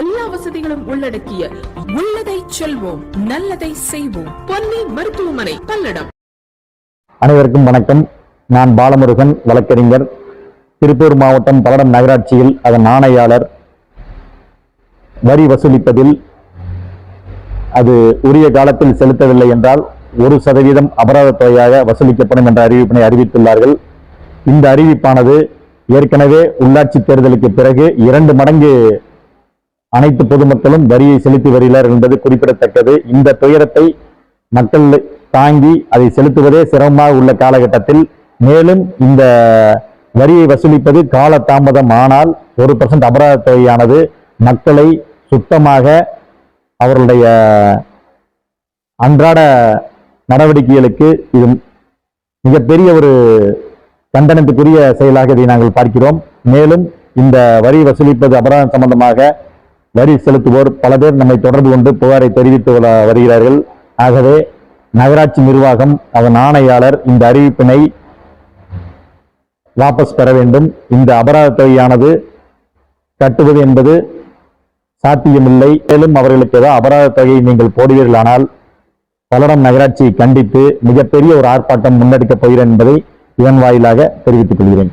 எல்லா வசதிகளும் உள்ளடக்கிய உள்ளதை செல்வோம் நல்லதை செய்வோம். பொன்னி மருத்துவமனை பல்லடம். அனைவருக்கும் வணக்கம். நான் பாலமுருகன் வழக்கறிஞர். திருப்பூர் மாவட்டம் பல்லடம் நகராட்சியில் அதன் ஆணையாளர். வரி வசூலிப்பதில் அது உரிய காலத்தில் செலுத்தவில்லை என்றால் ஒரு சதவீதம் அபராத தொகையாக வசூலிக்கப்படும் என்ற அறிவிப்பினை அறிவித்துள்ளார்கள். இந்த அறிவிப்பானது ஏற்கனவே உள்ளாட்சி தேர்தலுக்கு பிறகு இரண்டு மடங்கு அனைத்து பொதுமக்களும் வரியை செலுத்தி வருகிறார் என்பது குறிப்பிடத்தக்கது. இந்த துயரத்தை மக்கள் தாங்கி அதை செலுத்துவதே சிரமமாக உள்ள காலகட்டத்தில். மேலும் இந்த வரியை வசூலிப்பது கால தாமதம் ஆனால் ஒரு பர்சன்ட் அபராத தொகையானது மக்களை சுத்தமாக அவர்களுடைய அன்றாட நடவடிக்கைகளுக்கு இது மிகப்பெரிய ஒரு கண்டனத்துக்குரிய செயலாக இதை நாங்கள் பார்க்கிறோம். மேலும் இந்த வரி வசூலிப்பது அபராதம் சம்பந்தமாக வரி செலுத்துவோர் பல பேர் நம்மை தொடர்பு கொண்டு புகாரை தெரிவித்து வருகிறார்கள். ஆகவே நகராட்சி நிர்வாகம் அதன் ஆணையாளர் இந்த அறிவிப்பினை வாபஸ் பெற வேண்டும். இந்த அபராத தொகையானது கட்டுவது என்பது சாத்தியமில்லை. மேலும் அவர்களுக்கு ஏதோ அபராத தொகையை நீங்கள் போடுவீர்களானால் பல்லடம் நகராட்சியை கண்டித்து மிகப்பெரிய ஒரு ஆர்ப்பாட்டம் முன்னெடுக்கப் போகிறேன் என்பதை இதன் வாயிலாக தெரிவித்துக் கொள்கிறேன்.